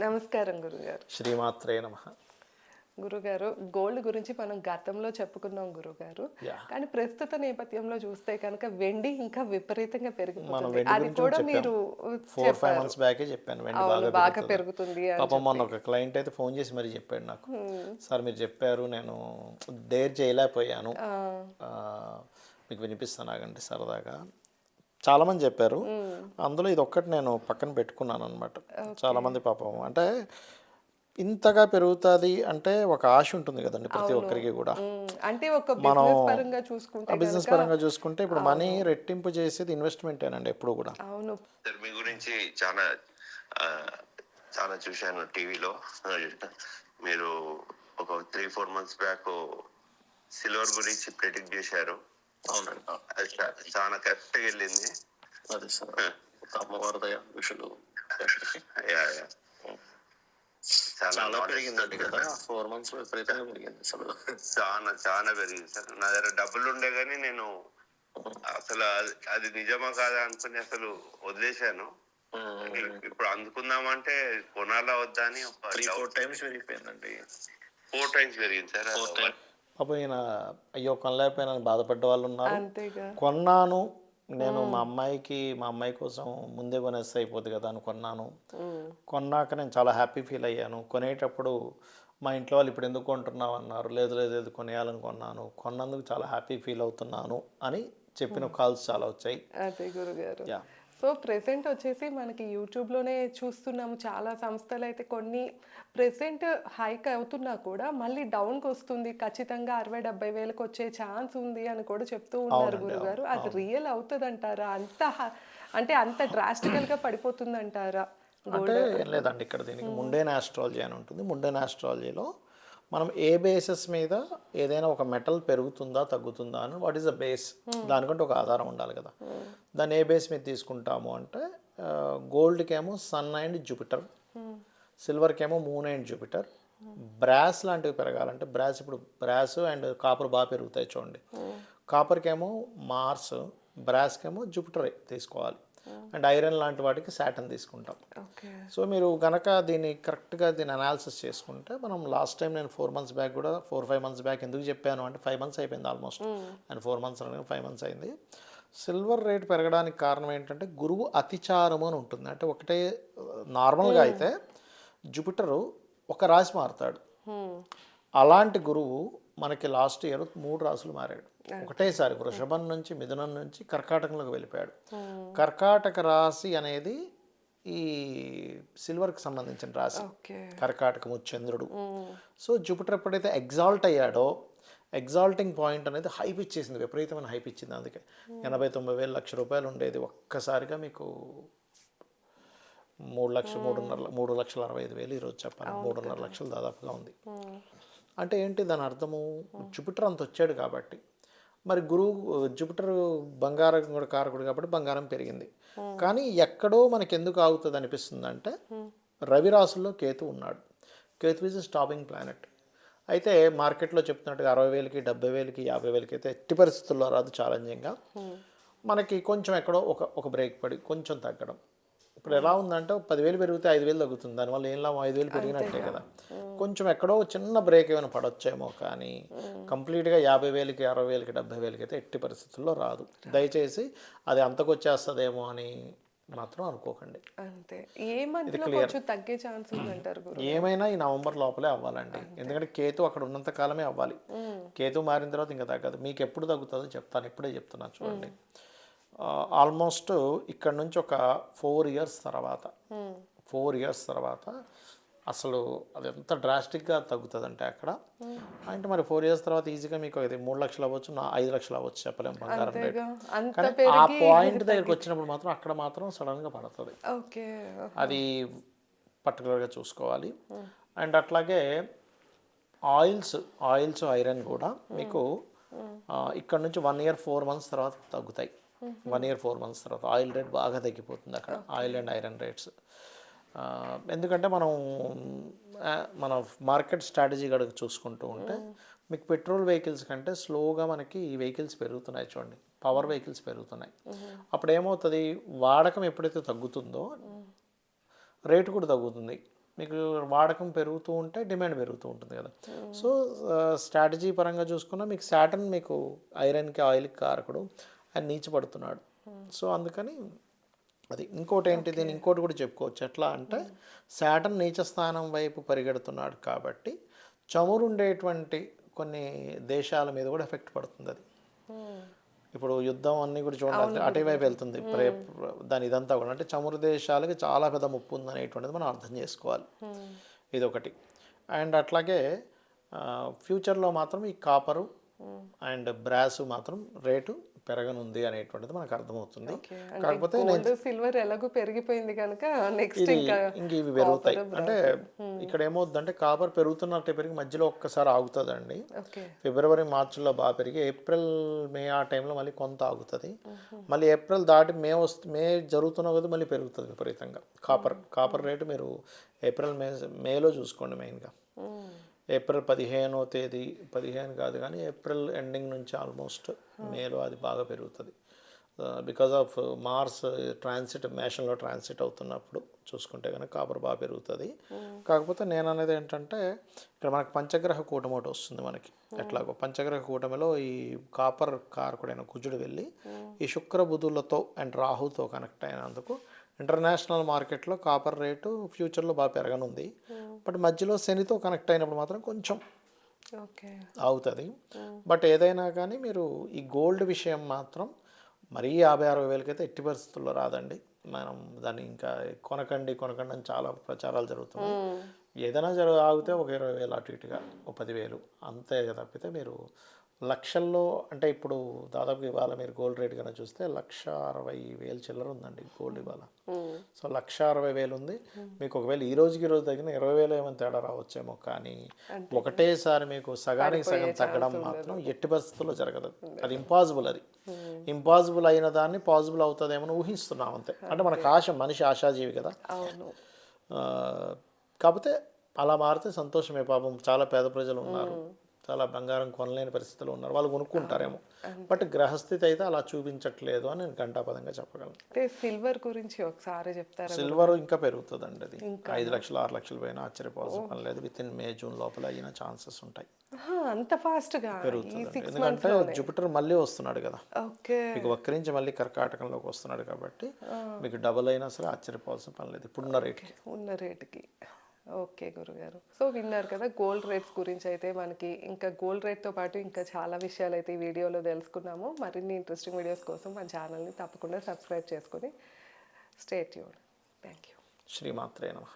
నమస్కారం గురుగారు. శ్రీమాత్రే నమ. గురుగారు గోల్డ్ గురించి మనం గతంలో చెప్పుకున్నాం గురుగారు. కానీ ప్రస్తుత నేపథ్యంలో చూస్తే కనుక వెండి ఇంకా విపరీతంగా పెరిగిపోతుంది. వెండి అది కూడా. మీరు ఫోర్ ఫైవ్ మంత్స్ బ్యాకే చెప్పాను. వెండి బాగా పెరుగుతుంది. పాపం మొన్న ఒక క్లయింట్ అయితే ఫోన్ చేసి మరి చెప్పాడు నాకు. సార్ మీరు చెప్పారు నేను డేర్ చేయలేకపోయాను. మీకు వినిపిస్తాను ఆగండి సరదాగా. చాలా మంది చెప్పారు అందులో ఇది ఒక్కటి నేను పక్కన పెట్టుకున్నాను అనమాట చాలా మంది పాపం. అంటే ఇంతగా పెరుగుతుంది అంటే ఒక ఆశ ఉంటుంది కదండి ప్రతి ఒక్కరికి కూడా. అంటే ఒక బిజినెస్ పరంగా చూసుకుంటే బిజినెస్ పరంగా చూసుకుంటే ఇప్పుడు మనీ రెట్టింపు చేసేది ఇన్వెస్ట్మెంటేనండి ఎప్పుడు కూడా. అవును. సార్ మీ గురించి చాలా చాలా చూశాను టీవీలో. మీరు ఒక three four months back silver గురించి ప్రెడిక్ట్ చేశారు. అవునండి. అది చాలా కరెక్ట్ వెళ్ళింది. అదే సార్. అమ్మవారి దయ విషులు. చాలా పెరిగిందండి కదా. ఫోర్ మంత్స్ విపరీతంగా పెరిగింది అసలు. చాలా చాలా పెరిగింది సార్. నా దగ్గర డబ్బులు ఉండే కానీ నేను అసలు అది- నిజమా కాదా అనుకుని అసలు వదిలేశాను. ఇప్పుడు అందుకుందామంటే కొనాలా వద్దా అని ఒక ఫోర్ టైమ్స్ పెరిగిపోయిందండి. ఫోర్ టైమ్స్ పెరిగింది సార్. పాపం ఈయన అయ్యో కొనలేకపోయినా బాధపడ్డ వాళ్ళు ఉన్నారు. కొన్నాను. నేను మా అమ్మాయికి మా అమ్మాయి కోసం ముందే కొనేస్తే అయిపోద్ది కదా అని కొన్నాను. కొన్నాక నేను చాలా హ్యాపీ ఫీల్ అయ్యాను. కొనేటప్పుడు మా ఇంట్లో వాళ్ళు ఇప్పుడు ఎందుకు కొంటున్నావు? అన్నారు. లేదు లేదు లేదు కొనేయాలని కొన్నాను. కొన్నందుకు చాలా హ్యాపీ ఫీల్ అవుతున్నాను అని చెప్పిన కాల్స్ చాలా వచ్చాయి. యా. సో ప్రెసెంట్ వచ్చేసి మనకి యూట్యూబ్లోనే చూస్తున్నాము. చాలా సంస్థలు అయితే కొన్ని ప్రెసెంట్ హైక్ అవుతున్నా కూడా మళ్ళీ డౌన్కి వస్తుంది. ఖచ్చితంగా అరవై డెబ్బై వేలకు వచ్చే ఛాన్స్ ఉంది అని కూడా చెప్తూ ఉన్నారు గురుగారు. అది రియల్ అవుతుంది అంటారా అంత అంటే అంత డ్రాస్టికల్గా పడిపోతుంది అంటారా అంటే ఏం లేదండి ఇక్కడ దీనికి ముండేన్ ఆస్ట్రాలజీ అని ఉంటుంది. ముండేన్ ఆస్ట్రాలజీలో మనం ఏ బేసిస్ మీద ఏదైనా ఒక మెటల్ పెరుగుతుందా తగ్గుతుందా అని వాట్ ఈస్ ద బేస్ దానికంటే ఒక ఆధారం ఉండాలి కదా. దాన్ని ఏ బేస్ మీద తీసుకుంటాము అంటే గోల్డ్కి ఏమో సన్ అండ్ జూపిటర్ సిల్వర్కి ఏమో మూన్ అండ్ జూపిటర్ బ్రాస్ లాంటివి పెరగాలంటే బ్రాస్ ఇప్పుడు బ్రాస్ అండ్ కాపర్ బాగా పెరుగుతాయి చూడండి. కాపర్కి ఏమో మార్స్ బ్రాస్కి ఏమో జూపిటర్ తీసుకోవాలి. అండ్ ఐరన్ లాంటి వాటికి సాటన్ తీసుకుంటాం. ఓకే. సో మీరు కనుక దీన్ని కరెక్ట్గా దీన్ని అనాలిసిస్ చేసుకుంటే మనం లాస్ట్ టైం నేను ఫోర్ మంత్స్ బ్యాక్ కూడా ఫోర్ ఫైవ్ మంత్స్ బ్యాక్ ఎందుకు చెప్పాను అంటే ఫైవ్ మంత్స్ అయిపోయింది ఆల్మోస్ట్. అండ్ ఫోర్ మంత్స్ అనగా ఫైవ్ మంత్స్ అయింది. సిల్వర్ రేట్ పెరగడానికి కారణం ఏంటంటే గురువు అతిచారము అని ఉంటుంది. అంటే ఒకటే నార్మల్గా అయితే జూపిటరు ఒక రాశి మారుతాడు. అలాంటి గురువు మనకి లాస్ట్ ఇయర్ మూడు రాసులు మారాడు. ఒకటేసారి వృషభం నుంచి మిథునం నుంచి కర్కాటకంలోకి వెళ్ళిపోయాడు. కర్కాటక రాశి అనేది ఈ సిల్వర్కి సంబంధించిన రాశి. కర్కాటకము చంద్రుడు. సో జూపిటర్ ఎప్పుడైతే ఎగ్జాల్ట్ అయ్యాడో ఎగ్జాల్టింగ్ పాయింట్ అనేది హైప్ ఇచ్చేసింది విపరీతమైన హైప్ ఇచ్చింది అందుకే. ఎనభై తొంభై వేల లక్ష రూపాయలు ఉండేది ఒక్కసారిగా మీకు మూడు లక్షలు మూడున్నర మూడు లక్షల అరవై ఐదు వేలు ఈరోజు చెప్పాను మూడున్నర లక్షలు దాదాపుగా ఉంది. అంటే ఏంటి దాని అర్థము? జూపిటర్ అంత వచ్చాడు కాబట్టి మరి గురువు జూపిటర్ బంగారం కూడా కారకుడు కాబట్టి బంగారం పెరిగింది. కానీ ఎక్కడో మనకి ఎందుకు ఆగుతుంది అనిపిస్తుంది అంటే రవి రాశుల్లో కేతు ఉన్నాడు. కేతు ఈజ్ స్టాపింగ్ ప్లానెట్ అయితే మార్కెట్లో చెప్తున్నట్టుగా అరవై వేలకి డెబ్బై వేలకి యాభై వేలకి అయితే ఎట్టి పరిస్థితుల్లో రాదు ఛాలెంజింగ్గా మనకి కొంచెం ఎక్కడో ఒక ఒక బ్రేక్ పడి కొంచెం తగ్గడం. ఇప్పుడు ఎలా ఉందంటే పదివేలు పెరిగితే ఐదు వేలు తగ్గుతుంది. దానివల్ల ఏం లాభం? ఐదు వేలు పెరిగినట్టే కదా. కొంచెం ఎక్కడో చిన్న బ్రేక్ ఏమైనా పడొచ్చేమో కానీ కంప్లీట్గా యాభై వేలకి అరవై వేలకి డెబ్బై వేలకి అయితే ఎట్టి పరిస్థితుల్లో రాదు. దయచేసి అది అంతకొచ్చేస్తుందేమో అని మాత్రం అనుకోకండి. అంతే. ఏ మంత్లో కొంచెం తగ్గే ఛాన్స్ ఉందంటారు గురు ఏమైనా ఈ నవంబర్ లోపలే అవ్వాలండి. ఎందుకంటే కేతు అక్కడ ఉన్నంత కాలమే అవ్వాలి. కేతు మారిన తర్వాత ఇంకా తగ్గదు. మీకు ఎప్పుడు తగ్గుతుందో చెప్తాను. ఇప్పుడే చెప్తున్నాను చూడండి. ఆల్మోస్ట్ ఇక్కడ నుంచి ఒక ఫోర్ ఇయర్స్ తర్వాత. ఫోర్ ఇయర్స్ తర్వాత అసలు అది ఎంత డ్రాస్టిక్గా తగ్గుతుందంటే అక్కడ. అంటే మరి ఫోర్ ఇయర్స్ తర్వాత ఈజీగా మీకు ఇది మూడు లక్షలు అవ్వచ్చు నా ఐదు లక్షలు అవ్వచ్చు చెప్పలేము బంగారం రేట్. కానీ ఆ పాయింట్ దగ్గరికి వచ్చినప్పుడు మాత్రం అక్కడ మాత్రం సడన్గా పడుతుంది. ఓకే అది పర్టికులర్గా చూసుకోవాలి. అండ్ అట్లాగే ఆయిల్స్ ఆయిల్స్ ఐరన్ కూడా మీకు ఇక్కడ నుంచి వన్ ఇయర్ ఫోర్ మంత్స్ తర్వాత తగ్గుతాయి. వన్ ఇయర్ ఫోర్ మంత్స్ తర్వాత ఆయిల్ రేట్ బాగా తగ్గిపోతుంది అక్కడ ఆయిల్ అండ్ ఐరన్ రేట్స్. ఎందుకంటే మనం మన మార్కెట్ స్ట్రాటజీ కనుక చూసుకుంటూ ఉంటే మీకు పెట్రోల్ వెహికల్స్ కంటే స్లోగా మనకి ఈ వెహికల్స్ పెరుగుతున్నాయి చూడండి. పవర్ వెహికల్స్ పెరుగుతున్నాయి. అప్పుడు ఏమవుతుంది? వాడకం ఎప్పుడైతే తగ్గుతుందో రేటు కూడా తగ్గుతుంది. మీకు వాడకం పెరుగుతూ ఉంటే డిమాండ్ పెరుగుతూ ఉంటుంది కదా. సో స్ట్రాటజీ పరంగా చూసుకున్నా మీకు శాటన్ మీకు ఐరన్కి ఆయిల్కి కారకుడు ఆయన నీచపడుతున్నాడు. సో అందుకని అది ఇంకోటి ఏంటి? దీన్ని ఇంకోటి కూడా చెప్పుకోవచ్చు. ఎట్లా అంటే శాటన్ నీచ స్థానం వైపు పరిగెడుతున్నాడు కాబట్టి చమురు ఉండేటువంటి కొన్ని దేశాల మీద కూడా ఎఫెక్ట్ పడుతుంది అది. ఇప్పుడు యుద్ధం అన్నీ కూడా చూడండి అటే వైపు వెళ్తుంది. ప్రే దాని ఇదంతా కూడా. అంటే చమురు దేశాలకి చాలా పెద్ద ముప్పు ఉంది అనేటువంటిది మనం అర్థం చేసుకోవాలి. ఇది ఒకటి అండ్ అట్లాగే ఫ్యూచర్లో మాత్రం ఈ కాపరు అండ్ బ్రాస్ మాత్రం రేటు పెరగనుంది అనేటువంటిది మనకు అర్థమవుతుంది. కాకపోతే సిల్వర్ ఎలాగో పెరిగిపోయింది కనుక నెక్స్ట్ ఇంకా ఇవి పెరుగుతాయి. అంటే ఇక్కడ ఏమవుతుందంటే కాపర్ పెరుగుతున్నట్టే పెరిగి మధ్యలో ఒక్కసారి ఆగుతుందండి. ఫిబ్రవరి మార్చిలో బాగా పెరిగి ఏప్రిల్ మే ఆ టైంలో మళ్ళీ కొంత ఆగుతుంది. మళ్ళీ ఏప్రిల్ దాటి మే వస్తు మే జరుగుతున్న కొద్దీ మళ్ళీ పెరుగుతుంది విపరీతంగా. కాపర్ కాపర్ రేటు మీరు ఏప్రిల్ మే మేలో చూసుకోండి మెయిన్గా ఏప్రిల్ పదిహేనో తేదీ పదిహేను కాదు కానీ ఏప్రిల్ ఎండింగ్ నుంచి ఆల్మోస్ట్ మేలో అది బాగా పెరుగుతుంది. బికాజ్ ఆఫ్ మార్స్ ట్రాన్సిట్ మేషన్లో ట్రాన్సిట్ అవుతున్నప్పుడు చూసుకుంటే కనుక కాపర్ బాగా పెరుగుతుంది. కాకపోతే నేను అనేది ఏంటంటే ఇక్కడ మనకి పంచగ్రహ కూటమి ఒకటి వస్తుంది మనకి. ఎట్లాగో పంచగ్రహ కూటమిలో ఈ కాపర్ కారకుడైన కుజుడు వెళ్ళి ఈ శుక్ర బుధులతో అండ్ రాహుతో కనెక్ట్ అయినందుకు ఇంటర్నేషనల్ మార్కెట్లో కాపర్ రేటు ఫ్యూచర్లో బాగా పెరగనుంది. బట్ మధ్యలో శనితో కనెక్ట్ అయినప్పుడు మాత్రం కొంచెం ఓకే. అవుతుంది బట్ ఏదైనా కానీ మీరు ఈ గోల్డ్ విషయం మాత్రం మరీ యాభై అరవై వేలకైతే ఎట్టి పరిస్థితుల్లో రాదండి. మనం దాన్ని ఇంకా కొనకండి కొనకండి అని చాలా ప్రచారాలు జరుగుతున్నాయి. ఏదైనా జరగ ఆగితే ఒక ఇరవై వేలు అటు ఇటుగా ఒక పదివేలు అంతే తప్పితే మీరు లక్షల్లో అంటే ఇప్పుడు దాదాపు ఇవాళ మీరు గోల్డ్ రేట్ కనుక చూస్తే లక్ష అరవై వేలు చిల్లర ఉందండి గోల్డ్ ఇవాళ. సో లక్ష అరవై వేలు ఉంది మీకు ఒకవేళ ఈ రోజుకి ఈ రోజు తగ్గిన ఇరవై వేలు ఏమైనా తేడా రావచ్చేమో కానీ ఒకటేసారి మీకు సగానికి సగం తగ్గడం మాత్రం ఎట్టి పరిస్థితుల్లో జరగదు. అది ఇంపాసిబుల్ అది. ఇంపాసిబుల్ అయిన దాన్ని పాసిబుల్ అవుతుందేమో ఊహిస్తున్నాం అంతే. అంటే మనకు ఆశ మనిషి ఆశాజీవి కదా. కాకపోతే అలా మారితే సంతోషమే పాపం. చాలా పేద ప్రజలు ఉన్నారు. చాలా బంగారం కొనలేని పరిస్థితులు ఉన్నారు. వాళ్ళు కొనుక్కుంటారేమో. బట్ గ్రహస్థితి అయితే అలా చూపించట్లేదు అని నేను ఘంటాపదంగా చెప్పగలను. అంటే సిల్వర్ గురించి ఒకసారి చెప్తారా? సిల్వర్ ఇంకా పెరుగుతుందండి అది. ఐదు లక్షలు ఆరు లక్షలు పోయినా ఆశ్చర్యపోవాల్సిన పని లేదు. విత్ ఇన్ మే జూన్ లోపల అయిన ఛాన్సెస్ ఉంటాయి. అంత ఫాస్ట్గా ఈ పెరుగుతుందండి సిక్స్ ఎందుకంటే జూపిటర్ మళ్ళీ వస్తున్నాడు కదా. ఓకే. మీకు వక్రించి మళ్ళీ కర్కాటకంలోకి వస్తున్నాడు కాబట్టి మీకు డబుల్ అయినా సరే ఆశ్చర్యపోవాల్సిన పని లేదు. ఇప్పుడున్న రేట్కి. ఉన్న రేటుకి. ఓకే గురుగారు. సో విన్నారు కదా గోల్డ్ రేట్స్ గురించి అయితే మనకి ఇంకా గోల్డ్ రేట్తో పాటు ఇంకా చాలా విషయాలు అయితే ఈ వీడియోలో తెలుసుకున్నాము. మరిన్ని ఇంట్రెస్టింగ్ వీడియోస్ కోసం మన ఛానల్ని తప్పకుండా సబ్స్క్రైబ్ చేసుకొని స్టేట్ యూడ్ థ్యాంక్ యూ శ్రీమాత్రే నమః.